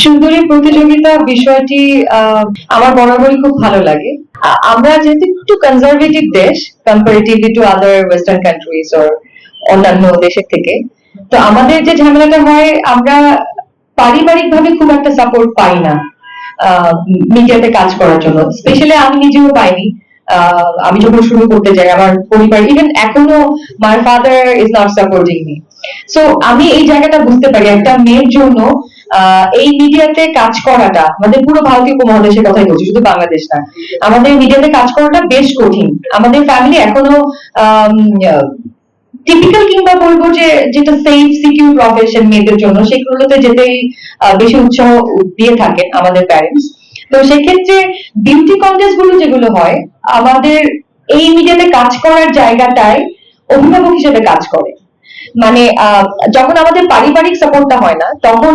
সুন্দরী প্রতিযোগিতা বিষয়টি আমার বরাবরই খুব ভালো লাগে। আমরা যেহেতু একটু কনজারভেটিভ দেশ comparatively to other western countries or অন্যান্য দেশের থেকে, তো আমাদের যে ঝামেলাটা হয়, আমরা পারিবারিক ভাবে খুব একটা সাপোর্ট পাই না মিডিয়াতে কাজ করার জন্য। স্পেশালি আমি নিজেও পাইনি। আমি যখন শুরু করতে যাই, আমার পরিবার ইভেন এখনও my father is not supporting me so আমি এই জায়গাটা বুঝতে পারি, একটা মেয়ের জন্য এই মিডিয়াতে কাজ করাটা, আমাদের পুরো ভারতীয় উপমহাদেশের কথাই বলছি, শুধু বাংলাদেশ না, আমাদের মিডিয়াতে কাজ করাটা বেশ কঠিন। আমাদের ফ্যামিলি এখনও টিপিক্যাল কিংবা বলব যে, যেটা সেফ সিকিউর প্রফেশন মেয়েদের জন্য, সেগুলোতে যেতেই বেশি উৎসাহ দিয়ে থাকেন আমাদের প্যারেন্টস তো সেক্ষেত্রে বিউটি কন্টেস্টগুলো যেগুলো হয়, আমাদের এই মিডিয়াতে কাজ করার জায়গাটায় অভিভাবক হিসেবে কাজ করে। মানে যখন আমাদের পারিবারিক সাপোর্টটা হয় না তখন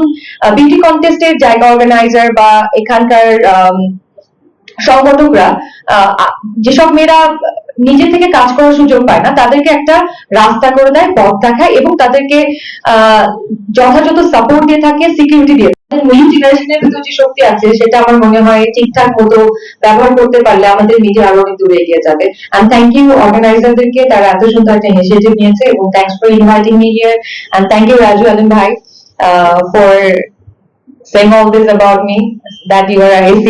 বিউটি কন্টেস্টের জায়গা অর্গানাইজার বা এখানকার সংগঠকরা যেসব মেয়েরা নিজে থেকে কাজ করার সুযোগ পায় না, তাদেরকে একটা রাস্তা করে দেয়, পথ দেখায় এবং তাদেরকে যথাযথ সাপোর্ট দিয়ে থাকে সিকিউরিটি দিয়ে নিউ জেনারেশনের ভিতর যে শক্তি আছে, সেটা আমার মনে হয় ঠিকঠাক মতো ব্যবহার করতে পারলে আমাদের মিডিয়া আরও অনেক দূরে এগিয়ে যাবে। এন্ড থ্যাংক ইউ অর্গানাইজারদেরকে তারা এত সুন্দর একটা ইনিশিয়েটিভ নিয়েছে এবং thanks for inviting me here and thank you Raju Alam ভাই for saying all this about me, that you are a AC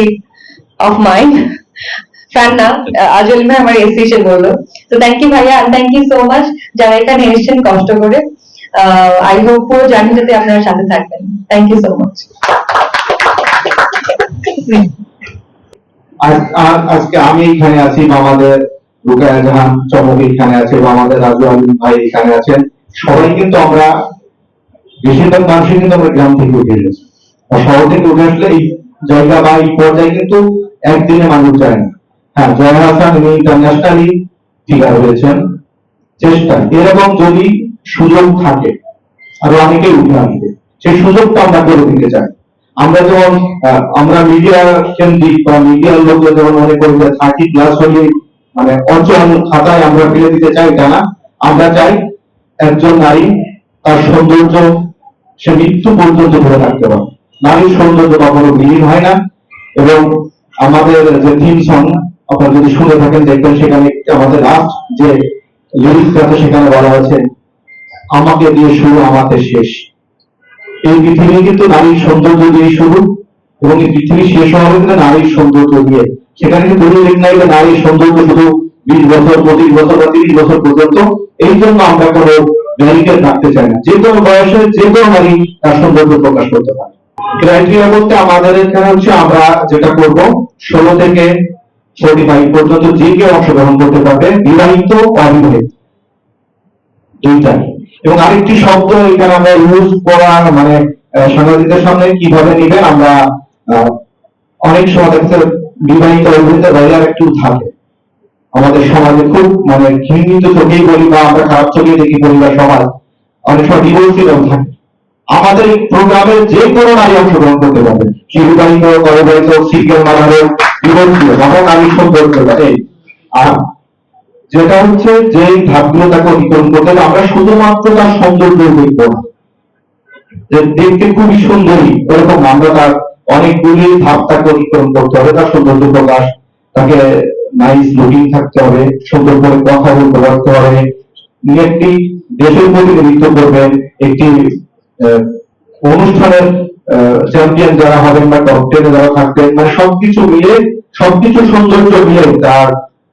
of mine. Fan আজল ভাই আমার এসি সে বলল তো থ্যাংক ইউ ভাইয়া থ্যাংক ইউ সো মাচ যারা এখানে এসেছেন কষ্ট করে আই হোপ পুরো জার্নিটাতে আপনারা সাথে থাকবেন থ্যাংক ইউ সো মাচ আজ- আজ- আজকে আমি এখানে আছি আমাদের রুকায়া জাহান চমক এখানে আছে বা আমাদের রাজু আলিম ভাই এখানে আছেন সবাই কিন্তু আমরা বেশিরভাগ মানুষই কিন্তু আমরা গ্রাম থেকে উঠে এসেছি। শহর থেকে উঠে আসলে এই জায়গা বা এই পর্যায়ে কিন্তু একদিনে মানুষ যায় না। হ্যাঁ জয় হাসান, উনি ইন্টারন্যাশনালি ফিগার হয়েছেন। চেষ্টা, এরকম যদি সুযোগ থাকে, আরও অনেকেই উঠে আসবে সেই সুযোগটা আমরা করে দিতে চাই। আমরা যেমন আমরা মিডিয়া কেন্দ্রিক বা মিডিয়ার লোকরা যেমন মনে করি যে থার্টি প্লাস হলে মানে অঞ্চল খাতায় আমরা ফেলে দিতে চাই তা না। আমরা চাই একজন নারী তার সৌন্দর্য, সে মৃত্যু পর্যন্ত ধরে রাখতে পারে। নারীর সৌন্দর্য কখনো বিলীন হয় না এবং আমাদের যে থিম সং আপনারা যদি শুনে থাকেন, দেখবেন সেখানে আমাদের লাস্ট যে লিরিক্স আছে, সেখানে বলা আছে আমাকে দিয়ে শুরু আমাকে শেষ। এই পৃথিবী কিন্তু নারীর সৌন্দর্য দিয়ে শুরু, এবং এই পৃথিবী শেষ হবে কিন্তু নারীর সৌন্দর্য দিয়ে। সেখানে কিন্তু উল্লেখ নাই যে নারীর সৌন্দর্য শুধু বিশ বছর, পঁচিশ বছর বা তিরিশ বছর পর্যন্ত। এই জন্য আমরা কোনো ব্যারিকেড রাখতে চাই না। যে কোনো বয়সে যে কোনো নারী তার সৌন্দর্য প্রকাশ করতে পারে। ক্রাইটেরিয়া বলতে আমাদের এখানে হচ্ছে আমরা যেটা করব, ষোলো থেকে ফোর্টি ফাইভ পর্যন্ত যে কেউ অংশগ্রহণ করতে পারবে, বিবাহিত অবিবাহিত দুইটাই এবং আরেকটি শব্দ এখানে আমরা ইউজ মানে সাংবাদিকদের সামনে কীভাবে নিবেন, আমরা অনেক সময় বিবাহিত অবিবাহিত একটু থাকে। আমাদের সমাজে খুব মানে ঘৃণিত চোখেই বলি বা আমরা খারাপ চোখেই দেখি পরিবার সমাজ অনেক সময় ডিভোর্সিরাও থাকে। আমাদের প্রোগ্রামে যে কোনো নারী অংশগ্রহণ করতে পারবে। সে বিবাহিত অবিবাহিত সিঙ্গেল মাদার হোক ডিভোর্সিও আমরা নারী সৌন্দর্য এই, আর যেটা হচ্ছে যে ধাপগুলো তাকে অতিক্রম করতে হবে, আমরা শুধুমাত্র তার সৌন্দর্য দেখব না যে দেখতে খুবই সুন্দরী এরকম আমরা তার অনেকগুলি ধাপ তাকে অতিক্রম করতে হবে, তার সৌন্দর্য প্রকাশ, তাকে নাইস লুকিং থাকতে হবে, সুন্দর করে কথা বলতে পারতে হবে একটি দেশের প্রতিনিধিত্ব করবেন, একটি অনুষ্ঠানের চ্যাম্পিয়ন যারা হবেন বা টপ টেনে যারা থাকবেন মানে সবকিছু মিলে সবকিছু সৌন্দর্য মিলে তার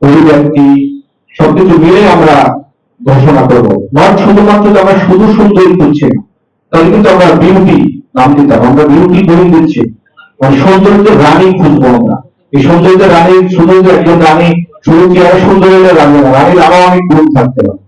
অভিব্যক্তি, সবকিছু মিলে আমরা ঘোষণা করব। নট শুধুমাত্র আমরা শুধু সুন্দরী খুঁজছি না, তাহলে কিন্তু আমরা বিউটি নাম দিতে হবে আমরা বিউটি বই দিচ্ছি। মানে সৌন্দর্যের রানী খুঁজবো আমরা। এই সৌন্দর্যের রানী শুধু যে একজন রানী শুধু চেহারা সুন্দর হলে রানী, রানীর আরও অনেক গুণ থাকতে পারে।